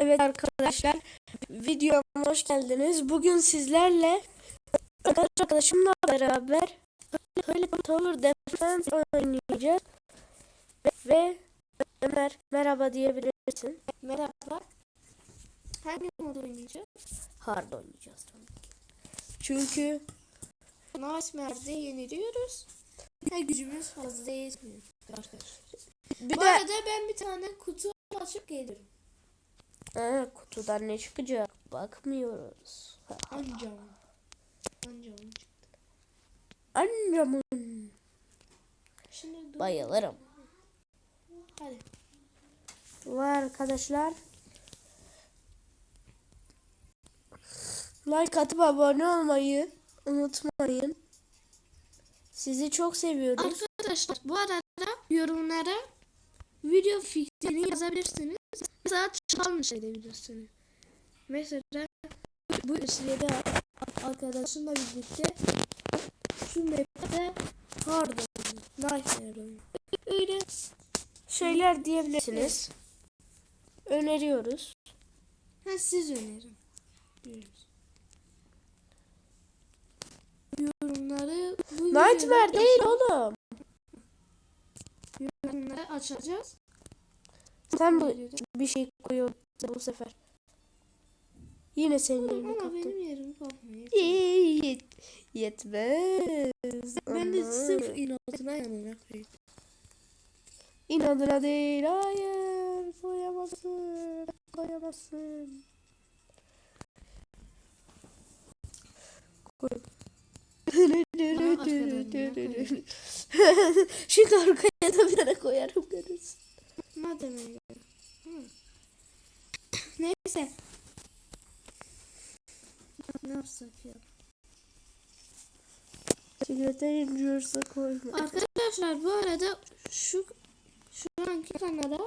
Evet arkadaşlar videoma hoş geldiniz. Bugün sizlerle arkadaşımla beraber böyle Tower Defense oynayacağız. Ve Ömer merhaba diyebilirsin. Merhaba. Hangi mod oynayacağız? Hard oynayacağız tabii. Çünkü Nightmare'de yeniliyoruz. Ve gücümüz fazla yetmiyor arkadaşlar. bir Bu de arada ben bir tane kutu açıp gelirim. Ha, kutudan ne çıkacak bakmıyoruz. Ancam. Ancam çıktı. Ancamın Şimdi dur. bayılırım. Hadi. Var arkadaşlar. Like atıp abone olmayı unutmayın. Sizi çok seviyoruz. Arkadaşlar bu arada yorumlara video fikrini yazabilirsiniz. Mesela challenge edebilirsiniz. Mesela bu üstlede arkadaşımla birlikte şu map'te hard oynuyor. Nightmare oynuyor. Öyle Şeyler diyebilirsiniz. Öneriyoruz. ha, siz önerin. Biliyoruz. Yorumları Nightmare değil oğlum. Yorumları açacağız. Sen bu bir şey koyuyorsun bu sefer. Yine senin yerini Ama kaptım. benim yerim kapmıyor. Yet, yetmez. Ben de Aman. sırf inatına yanına koyayım. İnadına değil hayır koyamazsın koyamazsın. Koy. Şimdi arkaya da bir tane koyarım görürsün. Madem öyle. Neyse. Ne yapsak ya? Sigorta injursa koyma. Arkadaşlar bu arada şu şu anki kanala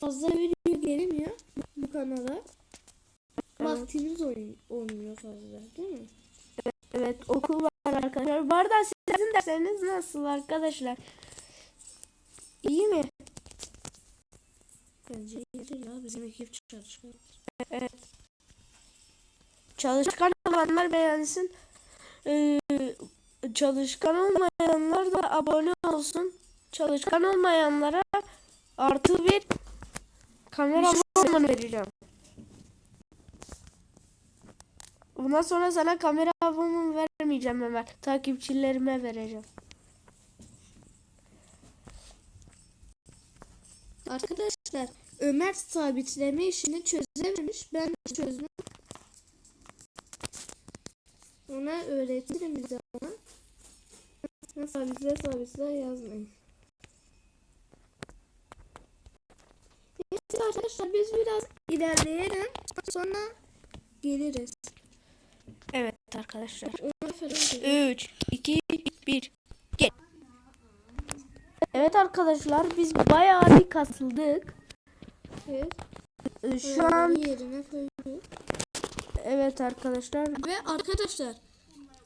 fazla video gelmiyor bu kanala. Vaktimiz olmuyor fazla değil mi? Evet okul var arkadaşlar. Bu arada sizin dersleriniz nasıl arkadaşlar? İyi mi? Bence iyidir ya bizim ekip çalışıyor. Çalışkan olanlar beğensin. Ee, çalışkan olmayanlar da abone olsun. Çalışkan olmayanlara artı bir kamera abonmanı vereceğim. Bundan sonra sana kamera abonmanı vermeyeceğim Ömer. Takipçilerime vereceğim. Arkadaşlar Ömer sabitleme işini çözememiş. Ben de çözdüm. Ona öğretirim bir zaman. Sabitle sabitle yazmayın. Neyse arkadaşlar biz biraz ilerleyelim. Sonra geliriz. Evet arkadaşlar. Ona falan geliriz. 3, 2, 1. Evet arkadaşlar biz bayağı bir kasıldık. Evet. Ee, Şu an yerine koyuyoruz. evet arkadaşlar Ve arkadaşlar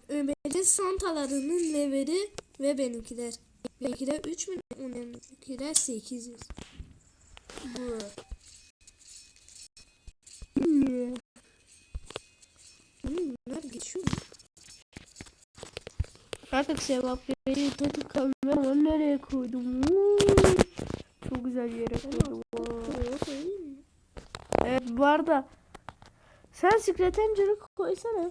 Ömer'in santalarının leveli ve benimkiler. Benimkiler 3 mü? Onunkiler 800. Bu. Hmm, bunlar geçiyor mu? Artık sevap veriyor. Tadı kameramı nereye koydum? Çok güzel yere koydum. Evet bu arada sen Secret koysana.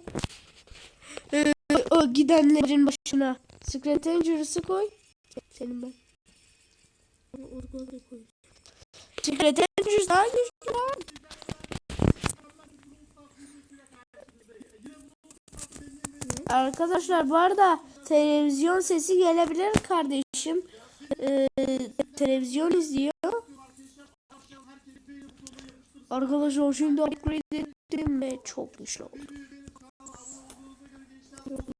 Ee, o gidenlerin başına. Secret Angel'ı koy. Senin ben. Ama da koyayım. Secret Angel daha güçlü lan. Arkadaşlar bu arada televizyon sesi gelebilir kardeşim. Ee, televizyon izliyor. Arkadaşlar şimdi upgrade ettim ve çok güçlü oldu.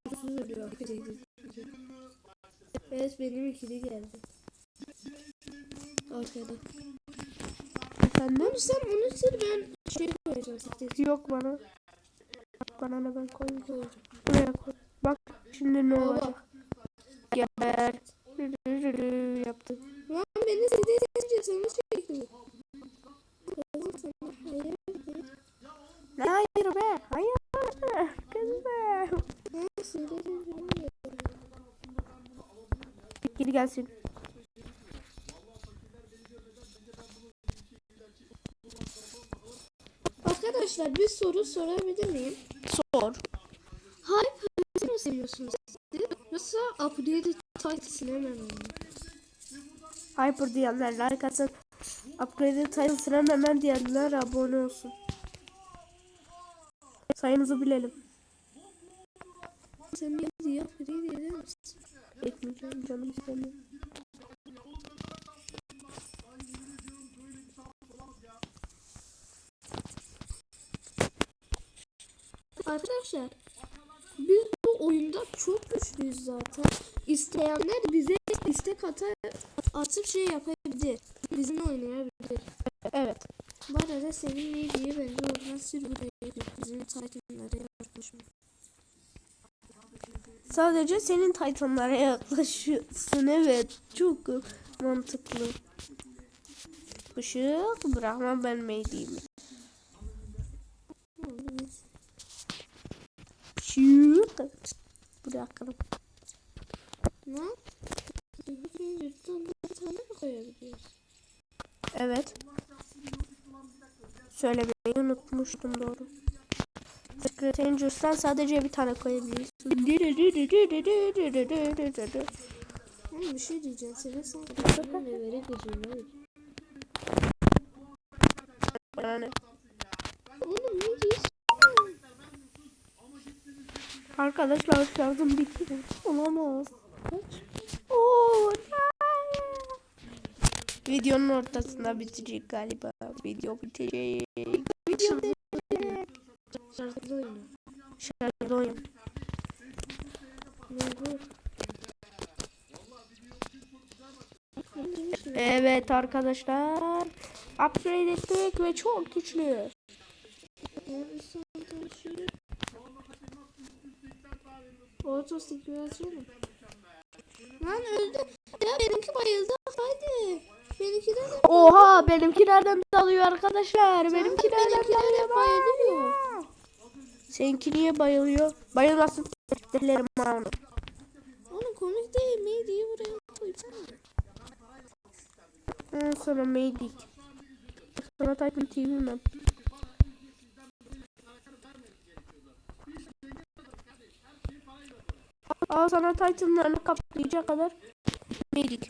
Susuz ölüyor. Evet benim ikili geldi. Arkada. Efendim? Sen onu sil ben şey koyacağım. Yok bana. Bana ne ben. Koyacağım. Buraya koy. Bak şimdi ne olacak. Geber. Yaptı. Lan beni sizde seçince sana sürekli. Hayır be. Hayır. Kızım. Geri gelsin. Arkadaşlar bir soru sorabilir miyim? Sor. Hype mı seviyorsunuz siz? Yoksa Updated Titan'ı hemen mi? Hyper diyenler like atsın. Upgrade'in sayısına hemen diyenler abone olsun. Sayımızı bilelim. Sen bir diye Updated eder misin? Etmeyeceğim canım istemiyor. Arkadaşlar biz bu oyunda çok güçlüyüz zaten. İsteyenler bize istek atar, atıp şey yapabilir. Bizimle oynayabilir. Evet. Bu arada senin ne diye bence oradan sür buraya gir. Bizim Titan'lara yaklaşma. Sadece senin Titan'lara yaklaşıyorsun. Evet. Çok mantıklı. Işık bırakmam ben meydiyim. Ne oldu biz? Işık. Bırakalım. Ne? İkinci tane bir tane mi koyabiliyoruz? Evet. Unutmuştum doğru. Secret Angers'tan sadece bir tane koyabiliyorsun. Ama bir şey diyeceğim. Senin sen Titan'ın evere gıcırıyor. Yani Oğlum ne diyorsun? arkadaşlar şarjım bitti. Olamaz. Kaç? Oo. Videonun ortasında bitecek galiba. Video bitecek. Evet arkadaşlar. Upgrade ettik ve çok güçlü. Auto sikülasyon mu? Lan öldü. Ya benimki bayıldı. Hadi. Benimki Oha benimki nereden dalıyor arkadaşlar? Benimki nereden dalıyor? bayılıyor. Seninki niye bayılıyor? Bayılmasın. Delerim ben onu. Oğlum komik değil mi diye buraya koysana. Ondan sonra meydik. Sonra Titan TV mi? Al sana Titan'larını kaplayacak kadar meydik.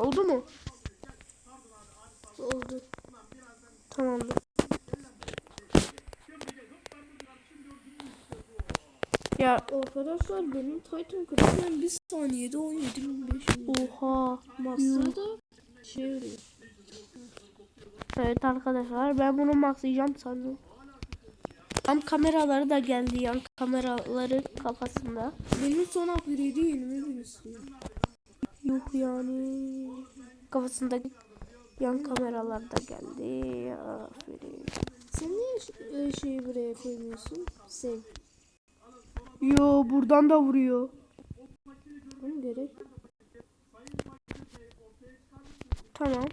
Oldu mu? Oldu. Tamamdır. Ya Arkadaşlar benim Titan kırıkken bir saniyede 17.500. oha. Masada da şey oluyor. Evet arkadaşlar ben bunu maxlayacağım sandım. Yan kameraları da geldi yan kameraları kafasında. Benim son upgrade'i 20 bin istiyor. Yuh yani. Kafasındaki yan kameralar da geldi. Aferin. Sen niye e, şeyi buraya koymuyorsun? Sen. Yo buradan da vuruyor. Oğlum gerek. Tamam.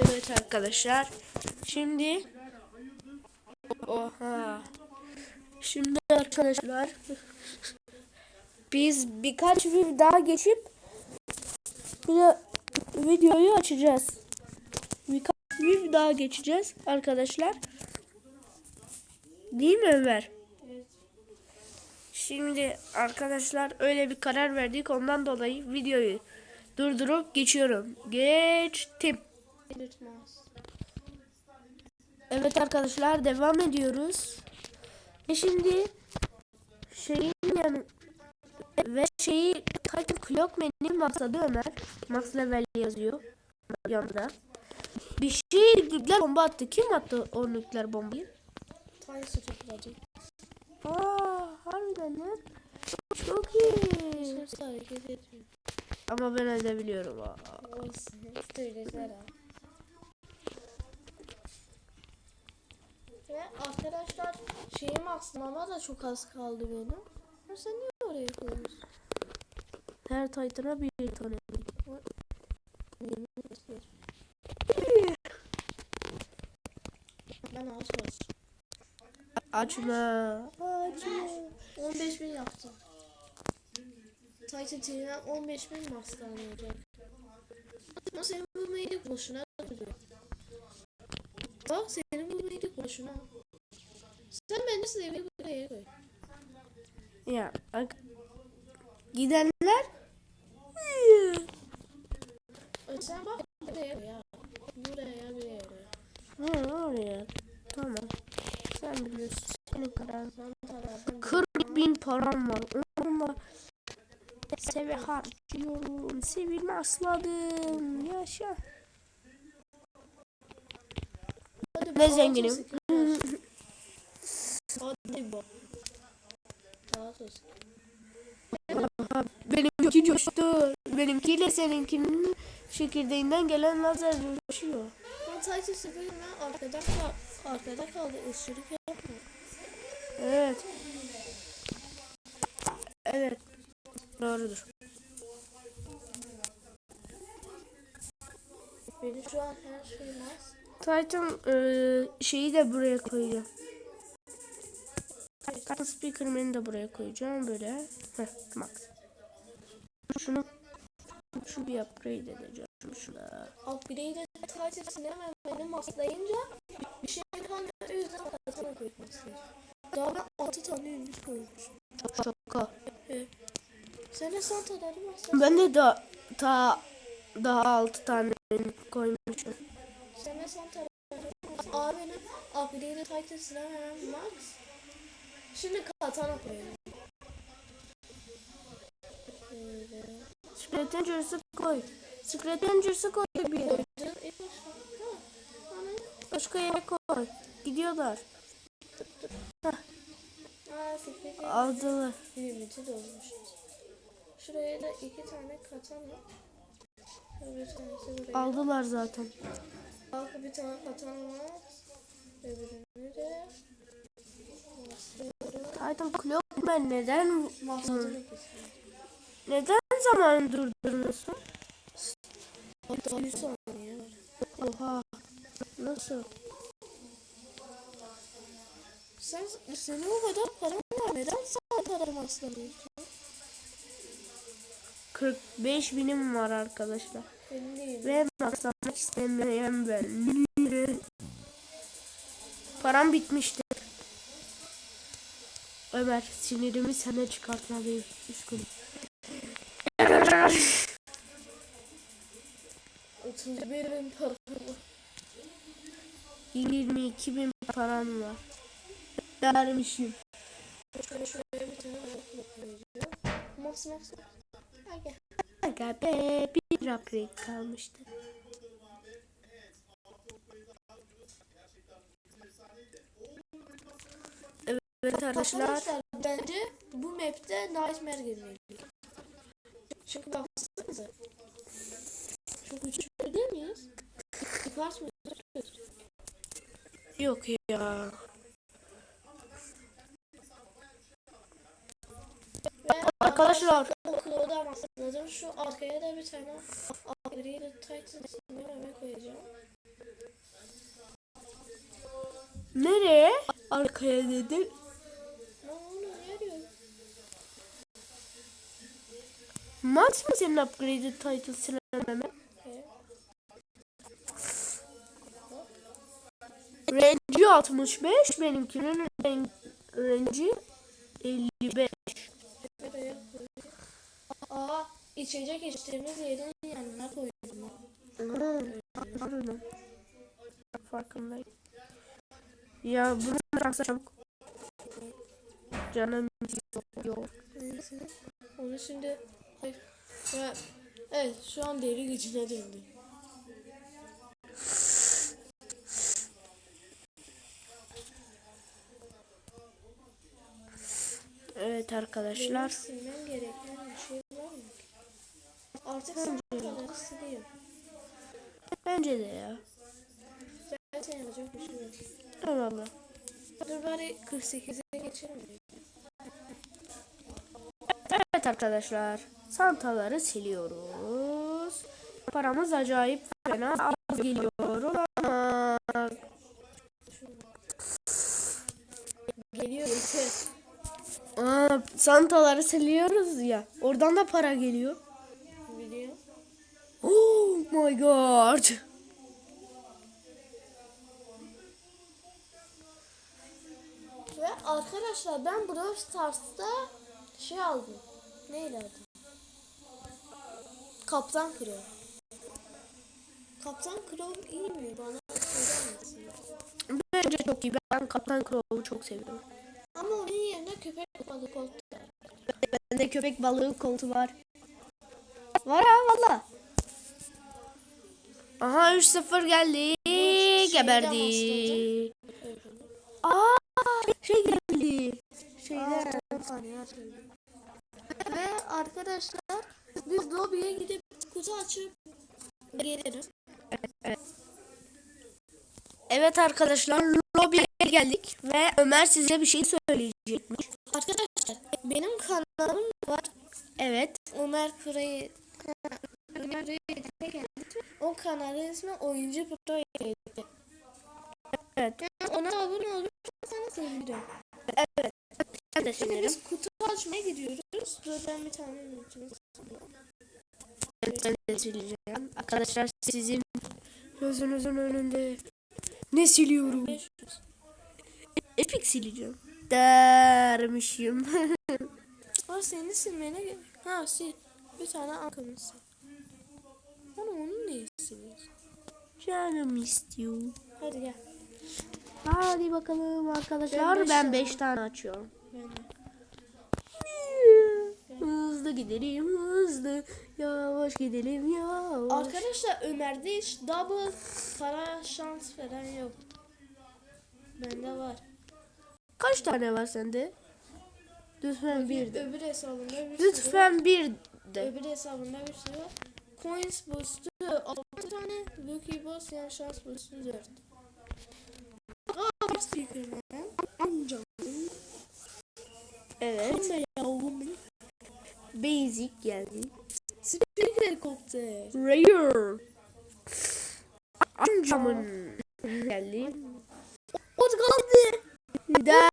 Evet arkadaşlar. Şimdi Oha. Şimdi arkadaşlar biz birkaç bir daha geçip bir de videoyu açacağız. Birkaç bir daha geçeceğiz arkadaşlar. Değil mi Ömer? Şimdi arkadaşlar öyle bir karar verdik. Ondan dolayı videoyu durdurup geçiyorum. Geçtim. Belirtmez. Evet arkadaşlar devam ediyoruz. Ve şimdi şeyin yani ve şeyi Titan Clockman'i maxladı Ömer. Max level yazıyor yanında. Bir şey nükleer bomba attı. Kim attı o nükleer bombayı? Tanesi topladı. Aa harbiden lan. Çok iyi. Ama ben edebiliyorum. Aa. Olsun. İşte öyleler Ve arkadaşlar şeyim aslamama da çok az kaldı benim. Ya sen niye oraya koyuyorsun? Her Titan'a bir tane. Ben az var. Açma. Açma. 15 bin yaptım. Titan TV'den 15 bin maksdan olacak. Ama senin bu meydik boşuna duruyor. Bak senin boşuna. Sen bence seviye buraya koy. Ya bak. Gidenler. Sen bak buraya ya. Buraya bir yere. Ha oraya. Tamam. Sen biliyorsun. Senin kadar. 40 bin param var. Onunla seve harcıyorum. Sevimi asladım. Yaşa. Hadi Ve zenginim. Benimki coştu. Benimkiyle seninkinin çekirdeğinden gelen lazer coşuyor. Ben Titan sıkıyorum ben arkada kal arkada kaldı ısırık yapma. Evet. Evet. Doğrudur. Benim şu an her şeyim az. Titan eee, şeyi de buraya koyacağım. Titan Speakerman'i de buraya koyacağım böyle. Heh, max. Şunu şu bir upgrade edeceğim şuna. Upgrade'e Titan'ın hemen benim maslayınca bir şey kalmıyor. O yüzden Titan'a koymak istiyorum. Daha ben 6 tane ünlü koymuşum. Şaka. Sen de masla. Ben de da ta daha 6 tane koymuşum. Sen de son tadarı Abinin Upgrade'e Titan'ın hemen max. Şimdi katana koyalım. Secret Dangerous'ı koy. Secret Dangerous'ı koy bir yere. Başka yere koy. Gidiyorlar. Aldılar. Limiti dolmuş. Şuraya da iki tane katana. Aldılar zaten. Arka bir tane katana var. Öbürünü de. Titan Clockman neden Bastırmak istiyorum. neden zaman durdurmuyorsun? Hatta 100 saniye var. Oha. Nasıl? Sen, senin o kadar paran var. Neden sana kadar maslanıyorsun? 45 binim var arkadaşlar. Değil. Ve maksamak istemeyen ben. Param bitmişti. Ömer sinirimi sana çıkartmalıyım. Üzgünüm. 31 bin param var. 22 bin param var. Dermişim. Şöyle şuraya bir tane ayakkabı koyacağım. Mas mas. Aga. Aga be bir upgrade kalmıştı. Evet arkadaşlar. Bence bu map'te Nightmare girmeli. Çünkü baksanıza. Çok güçlü değil miyiz? Kart mı? Yok ya. Arkadaşlar. Okulu da masladım. Şu arkaya da bir tane Upgrade Titan ismini koyacağım. Nereye? Arkaya dedin. Max mı senin upgraded title silememe? He. Range'i 65, benimkinin ren- range'i 55. Nereye koyayım? Aa, içecek içtiğimiz yerin yanına koydum. ben. Pardon. Farkındayım. Ya bunu bıraksa çabuk. Canım yok. Onu şimdi... Ya, evet şu an deri gücüne döndü. Evet Benim arkadaşlar. silmem gereken bir şey var mı? Artık bu kadar siliyorum. Bence de ya. Zaten yapacak bir şey yok. Eyvallah. Dur bari 48'e geçelim. Evet arkadaşlar. Santaları siliyoruz. Paramız acayip fena az geliyor. Olamaz. Geliyor yeter. Aa, santaları siliyoruz ya. Oradan da para geliyor. My god. Ve arkadaşlar ben Brawl Stars'ta şey aldım. Neydi adı? Kaptan Crow. Kaptan Crow iyi mi? Bana? Bence çok iyi. Ben Kaptan Crow'u çok seviyorum. Ama onun yerine köpek balığı koltuğu var. Bende köpek balığı koltuğu var. Var ha valla. Aha 3-0 geldi. Geberdi. Öyle. Aa şey geldi. Hatırladım. Ve arkadaşlar biz lobiye gidip kutu açıp gelirim. Evet arkadaşlar lobiye geldik ve Ömer size bir şey söyleyecekmiş. Arkadaşlar benim kanalım var. Evet. Ömer Kuray'ı O kanalın ismi Oyuncu Pro Yedi. Evet. Ona abone olup sana sevinirim. Ben de söylerim. biz kutu açmaya gidiyoruz. Ben bir tane. Evet, ben de sileceğim. Arkadaşlar sizin gözünüzün önünde ne siliyorum? 500. Epic sileceğim. Dermişim. Aa seni silmene. Ha sil. Bir tane ankamı sil. Bana onu niye siliyorsun? Canım istiyor. Hadi gel. Hadi bakalım arkadaşlar. Ben beş Ben. 5 tane açıyorum. Ben. Hızlı gidelim hızlı. Yavaş gidelim yavaş. Arkadaşlar Ömer'de hiç double para şans falan yok. Bende var. Kaç tane var sende? Lütfen bir de. Öbür hesabımda bir. Lütfen bir de. Öbür hesabımda bir sürü. Coins boost'u 6 tane. Lucky boss yani şans boost'u 4. Aa speaker'dan. Amcam. Evet. Ama yavrum benim. Basic geldi. Speaker helikopter. Rare. Amcamın geldi. Ot kaldı. Da.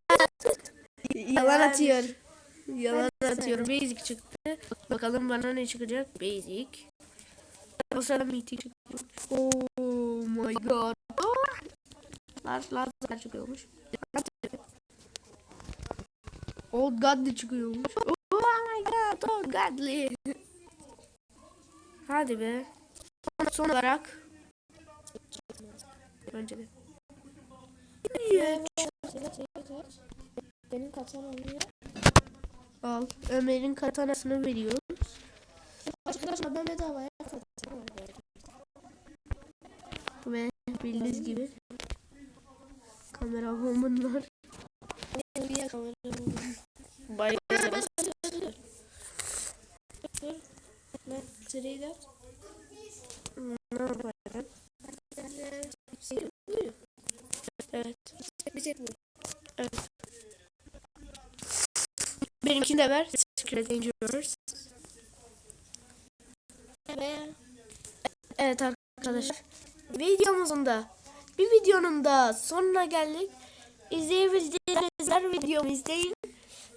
Yalan atıyor. Yalan Hadi atıyor. sen. Basic çıktı. Bakalım bana ne çıkacak? Basic. Bu sırada çıktı. Oh my god. Lars Lazer çıkıyormuş. Old Godly çıkıyormuş. Oh my god. Old Godly. Hadi be. Son olarak. Önce de. Benim katan oluyor. Al. Ömer'in katanasını veriyoruz. Arkadaşlar ben bedavaya. Ve bildiğiniz gibi kamera kameramı Bayağı. Ne? Trailer. Ne buyur. Evet. Bir tek bu. Benimkini de ver. Secret Dangerous. Ve Evet arkadaşlar. Videomuzun da bir videonun da sonuna geldik. İzleyebildiğiniz her videomu izleyin.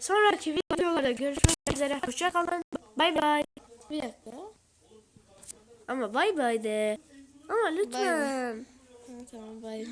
Sonraki videolarda görüşmek üzere. Hoşçakalın. Bay bay. bir dakika. Ama bay bay de. Ama lütfen. Ha, tamam bay.